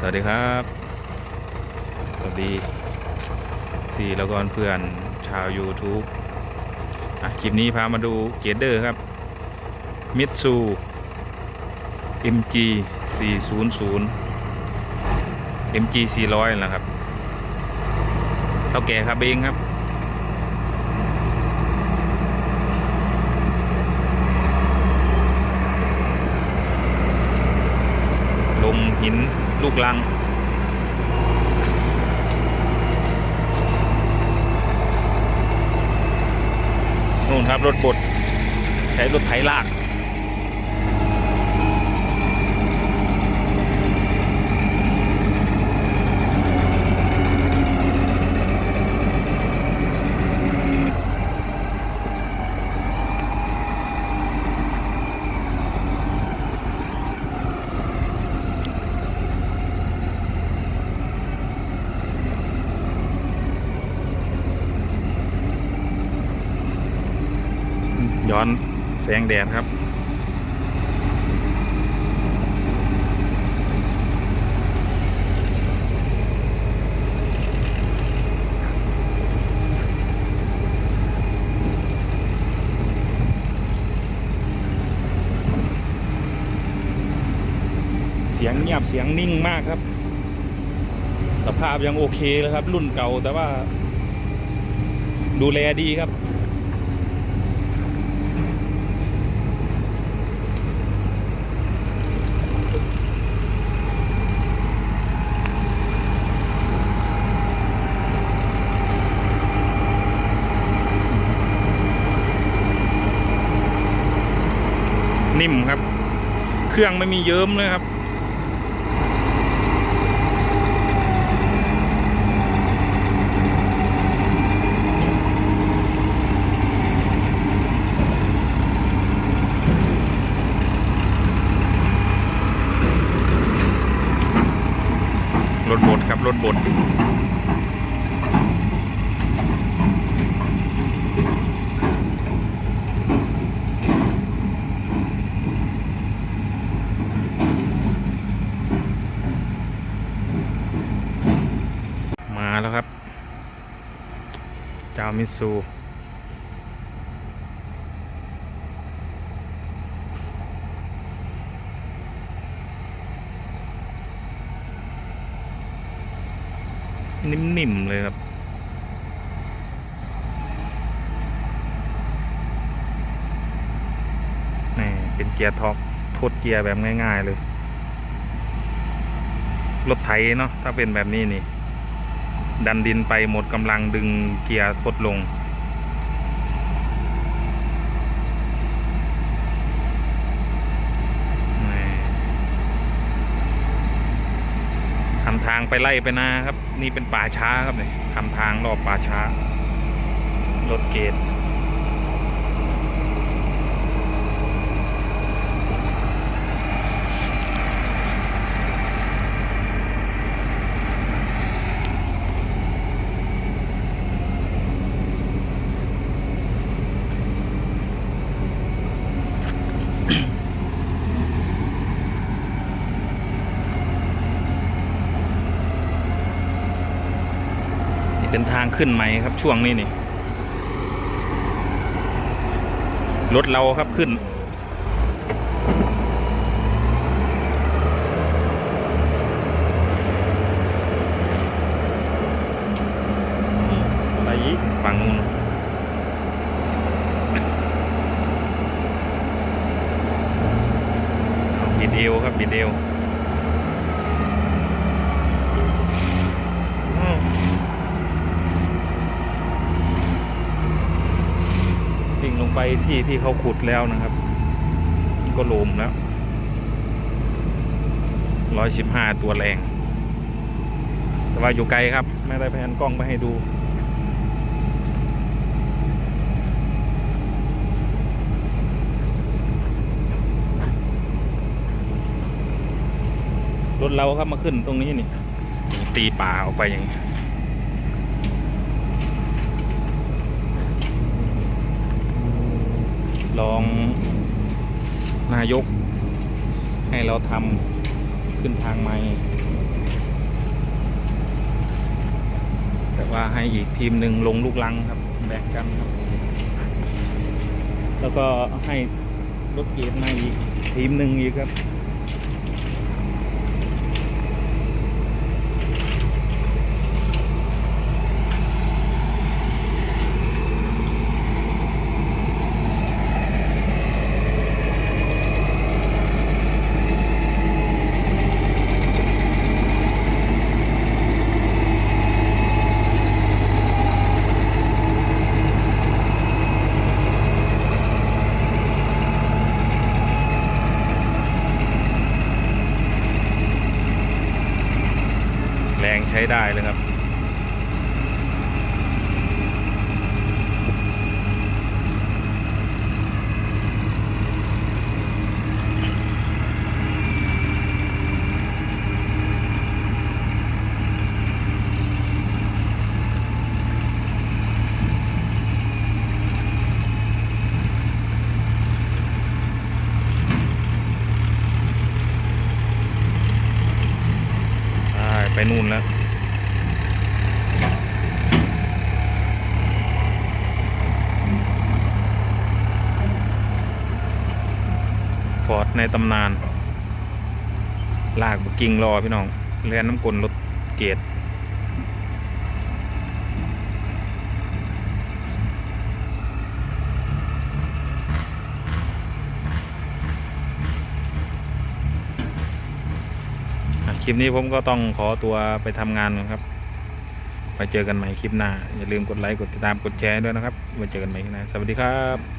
สวัสดีครับ สวัสดีสี่แล้วก็เพื่อนชาว YouTube อะคลิปนี้พามาดูเกเดอร์ครับมิตซู MG 400 MG 400นั่นแหละครับเท่าแก่ครับเองครับลงหิน ลูกลัง นู่นครับรถบด ใช้รถไถลาก ย้อนแสงแดดครับ เสียงเงียบเสียงนิ่งมากครับ สภาพยังโอเคเลยครับ รุ่นเก่าแต่ว่าดูแลดีครับ นิ่มครับ เครื่องไม่มีเยิ้มเลยครับ รถบดครับ รถบดมาแล้วครับ เจ้ามิซูนิ่มๆเลยครับนี่เป็นเกียร์ท็อปทดเกียร์แบบง่าย ๆ เลย รถไถเนาะถ้าเป็นแบบนี้นี่ ดันดินไปหมดกำลังดึงเกียร์ทดลง ทำทางไปไล่ไปนาครับ นี่เป็นป่าช้าครับเนี่ยทำทางรอบป่าช้ารถเกต นี่เป็นทางขึ้นใหม่ครับช่วงนี้นี่รถเราครับขึ้นไปอีกฝั่งนู้นเอา บิดเอวครับบิดเอวอ้าวทิ้งลงไปที่ที่เขาขุดแล้วนะครับ ก็โลมแล้วร้อยสิบห้าตัวแรง แต่ว่าอยู่ไกลครับ ไม่ได้แพนกล้องไปให้ดู รถเราครับมาขึ้นตรงนี้นี่ตีป่าออกไปอย่างนี้ลองนายก ให้เราทำขึ้นทางใหม่ แต่ว่าให้อีกทีมหนึ่งลงลูกลังครับ แบ่งกันครับ แล้วก็ให้รถเกียร์มาอีกทีมหนึ่งอีกครับ ไปนู่นแล้ว ฟอร์ดในตำนาน ลากบุกกิ่งรอพี่น้องเรียนน้ำกลรถเกตอ่ ลิปนี้ผมก็ต้องขอตัวไปทำงานก่อนครับ ไปเจอกันใหม่คลิปหน้า อย่าลืมกดไลค์ กดติดตาม กดแชร์ด้วยนะครับ ไว้เจอกันใหม่คลิปหน้า สวัสดีครับ